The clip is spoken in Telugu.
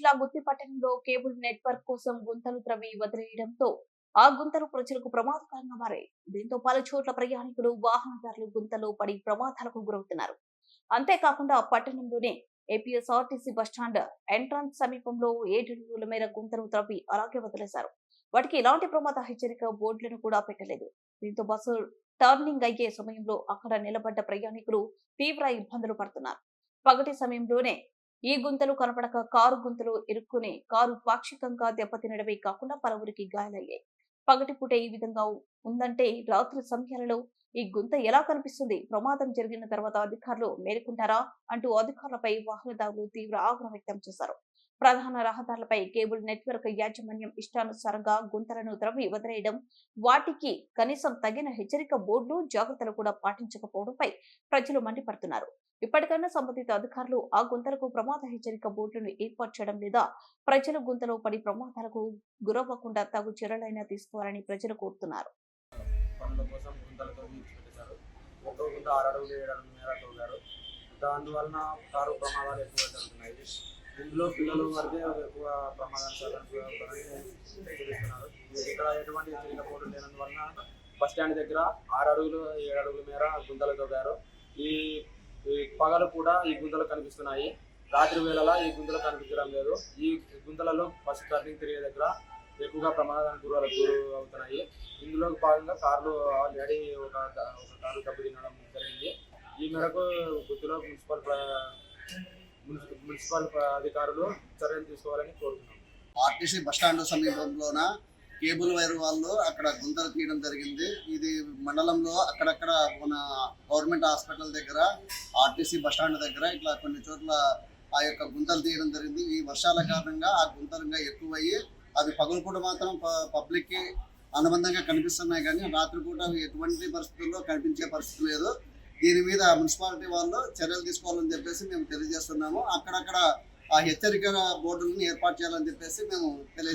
గుత్తి పట్టణంలో కేబుల్ నెట్వర్క్ కోసం గుంతలు త్రవ్వి వదిలేయడంతో ఆ గుంతలు ప్రజలకు ప్రమాదకరంగా మారాయి. దీంతో పలు చోట్ల ప్రయాణికులు వాహనదారులు గుంతలో పడి ప్రమాదాలకు గురవుతున్నారు. అంతేకాకుండా పట్టణంలోనే ఏపీఎస్ఆర్టీసీ బస్టాండ్ ఎంట్రన్స్ సమీపంలో ఏడడుగుల మేర గుంతలు త్రవ్వి అలాగే వదిలేశారు. వాటికి ఎలాంటి ప్రమాద హెచ్చరిక బోర్డులను కూడా పెట్టలేదు. దీంతో బస్సు టర్నింగ్ అయ్యే సమయంలో అక్కడ నిలబడ్డ ప్రయాణికులు తీవ్ర ఇబ్బందులు పడుతున్నారు. పగటి సమయంలోనే ఈ గుంతలు కనపడక కారు గుంతలు ఇరుక్కుని కారు పాక్షికంగా దెబ్బతినడమే కాకుండా పలువురికి గాయాలయ్యాయి పగటిపూట ఈ విధంగా ఉందంటే రాత్రి సమయాలలో ఈ గుంత ఎలా కనిపిస్తుంది? ప్రమాదం జరిగిన తర్వాత అధికారులు మేలుకుంటారా? అంటూ అధికారులపై వాహనదారులు తీవ్ర ఆగ్రహం వ్యక్తం చేశారు. ప్రధాన రహదారులపై కేబుల్ నెట్వర్క్ యాజమాన్యం ఇష్టానుసారంగా గుంతలను త్రవ్వి వదిలేయడం వాటికి కనీసం తగిన హెచ్చరిక బోర్డులు జాగ్రత్తలు కూడా పాటించకపోవడంపై ప్రజలు మండిపడుతున్నారు. ఇప్పటికైనా సంబంధిత అధికారులు ఆ గుంతలకు ప్రమాద హెచ్చరిక బోర్డులను ఏర్పాటు చేయడం లేదా ప్రజలు గుంతలో పడి ప్రమాదాలకు గురవ్వకుండా తగు చర్యలైనా తీసుకోవాలని ప్రజలు కోరుతున్నారు. దానివలన కారు ప్రమాదాలు ఎక్కువ జరుగుతున్నాయి. ఇందులో పిల్లలు వరకే ఎక్కువ ప్రమాదాలు చూపిస్తున్నారు ఇక్కడ ఎటువంటి హెచ్చరిక లేనందువలన బస్ స్టాండ్ దగ్గర ఆరు అడుగులు ఏడు అడుగుల మేర గుంతలు తవ్వారు ఈ పగలు కూడా ఈ గుంతలు కనిపిస్తున్నాయి. రాత్రి వేళలా ఈ గుంతలు కనిపించడం లేదు. ఈ గుంతలలో బస్ టర్నింగ్ తిరిగే దగ్గర ఎక్కువగా ప్రమాదానికి గురి గురు అవుతున్నాయి ఇందులో భాగంగా కార్లు ఆల్రెడీ ఒక ఒక కారు దెబ్బతినడం జరిగింది. ఈ మేరకు గుర్తులో మున్సిపల్ మున్సిపల్ అధికారులు చర్యలు తీసుకోవాలని కోరుతున్నాం. ఆర్టీసీ బస్టాండ్ సమీపంలోన కేబుల్ వైర్ వాళ్ళు అక్కడ గుంతలు తీయడం జరిగింది. ఇది మండలంలో అక్కడక్కడ మన గవర్నమెంట్ హాస్పిటల్ దగ్గర ఆర్టీసీ బస్టాండ్ దగ్గర ఇట్లా కొన్ని చోట్ల ఆ యొక్క గుంతలు తీయడం జరిగింది. ఈ వర్షాల కారణంగా ఆ గుంతలు ఇంకా ఎక్కువయ్యి అవి పగలపూట మాత్రం ప- పబ్లిక్కి అనుబంధంగా కనిపిస్తున్నాయి కానీ రాత్రిపూట ఎటువంటి పరిస్థితుల్లో కనిపించే పరిస్థితి లేదు. దీని మీద మున్సిపాలిటీ వాళ్ళు చర్యలు తీసుకోవాలని చెప్పేసి మేము తెలియజేస్తున్నాము. అక్కడక్కడ ఆ హెచ్చరిక బోర్డులను ఏర్పాటు చేయాలని చెప్పేసి మేము తెలియజే